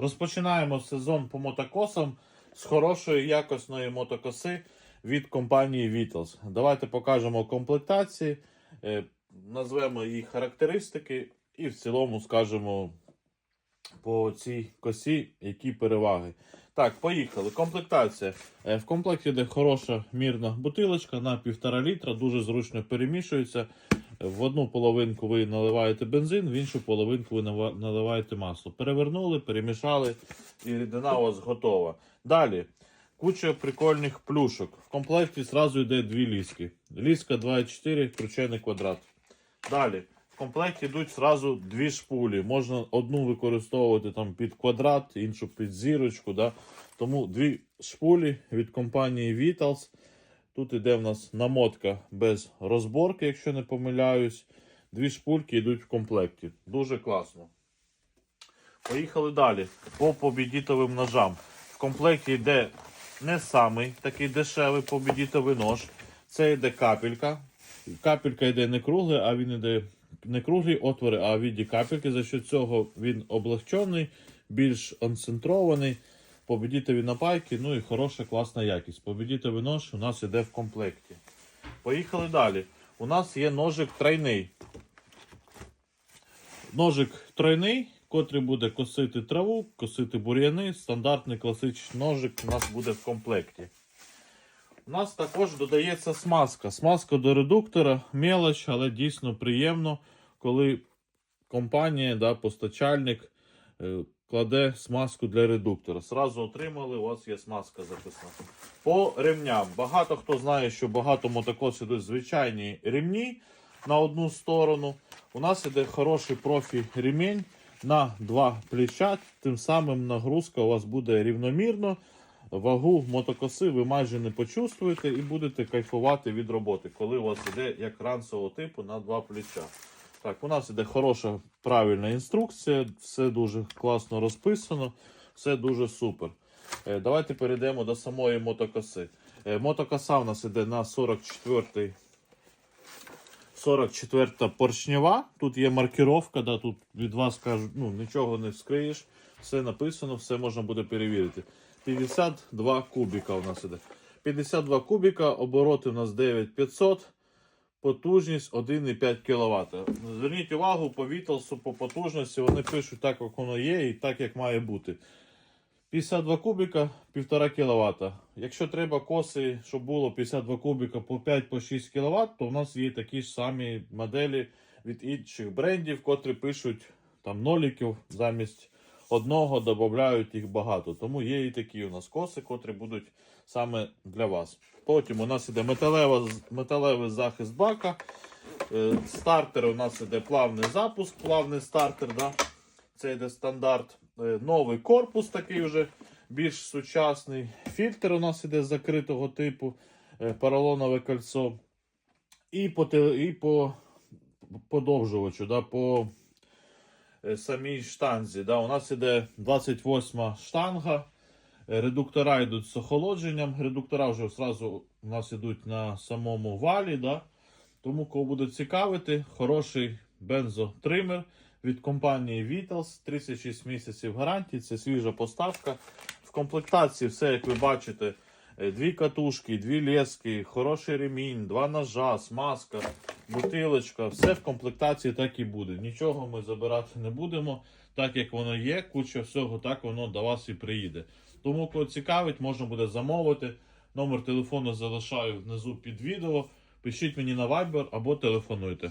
Розпочинаємо сезон по мотокосам з хорошої якісної мотокоси від компанії Vitals. Давайте покажемо комплектації, е, назвемо її характеристики і в цілому скажемо по цій косі, які переваги. Так, поїхали. Комплектація. Е, В комплекті йде хороша мірна бутилочка на 1,5 літра, дуже зручно перемішується. В одну половинку ви наливаєте бензин, в іншу половинку ви наливаєте масло. Перевернули, перемішали, і рідина у вас готова. Далі. Куча прикольних плюшок. В комплекті зразу йде дві ліски. Ліска 2,4, кручений квадрат. Далі. В комплекті йдуть зразу дві шпулі. Можна одну використовувати там під квадрат, іншу під зірочку. Да? Тому дві шпулі від компанії Vitals. Тут іде в нас намотка без розборки, якщо не помиляюсь. Дві шпульки йдуть в комплекті. Дуже класно. Поїхали далі. По побідітовим ножам. В комплекті йде не самий такий дешевий побідітовий нож. Це йде капелька. Капелька йде не круглий, а він йде не круглі отвори, а в віді капельки. За що цього він облегчений, більш концентрований. Побідітові напайки, ну і хороша класна якість. Побідітовий нож у нас йде в комплекті. Поїхали далі. У нас є ножик тройний. Ножик тройний, котрий буде косити траву, косити бур'яни. Стандартний класичний ножик у нас буде в комплекті. У нас також додається смазка. Смазка до редуктора, мелоч, але дійсно приємно, коли компанія, да, постачальник е, кладе смазку для редуктора. Сразу отримали, у вас є смазка записана. По ремням. Багато хто знає, що багато мотокосів йдуть звичайні ремні на одну сторону. У нас іде хороший профі ремінь на два плеча. Тим самим нагрузка у вас буде рівномірно. Вагу мотокоси ви майже не почувствуєте і будете кайфувати від роботи, коли у вас іде як ранцевого типу на два плеча. Так, у нас іде хороша правильна інструкція, все дуже класно розписано, все дуже супер. Е, Давайте перейдемо до самої мотокоси. Е, Мотокоса у нас іде на 44 44 поршнева. Тут є маркіровка, да, тут від вас кажуть, ну, нічого не скриєш. Все написано, все можна буде перевірити. 52 кубіка у нас іде. 52 кубіка, обороти у нас 9500, потужність 1,5 кВт. Зверніть увагу, по Вітлсу, по потужності вони пишуть так, як воно є, і так, як має бути. 52 кубіка, 1,5 кВт. Якщо треба коси, щоб було 52 кубіка по 5-6 кВт, то в нас є такі ж самі моделі від інших брендів, котрі пишуть там ноліків замість одного, додають їх багато. Тому є і такі у нас коси, котрі будуть саме для вас. Потім у нас іде металевий захист бака. Е, Стартер у нас іде плавний запуск, плавний стартер. Да? Це йде стандарт. Е, Новий корпус такий вже більш сучасний. Фільтр у нас іде закритого типу, е, поролонове кольцо. І по, і по подовжувачу, да, по самій штанзі. Да. У нас іде 28 штанга. Е, Редуктора йдуть з охолодженням. Редуктора вже одразу у нас йдуть на самому валі. Да. Тому, кого буде цікавити, хороший бензотример від компанії Vitals. 36 місяців гарантії, це свіжа поставка. В комплектації все, як ви бачите, е, дві катушки, дві лески, хороший ремінь, два ножа, смазка, бутилочка. Все в комплектації так і буде. Нічого ми забирати не будемо. Так як воно є, куча всього, так воно до вас і приїде. Тому, кого цікавить, можна буде замовити. Номер телефону залишаю внизу під відео. Пишіть мені на Viber або телефонуйте.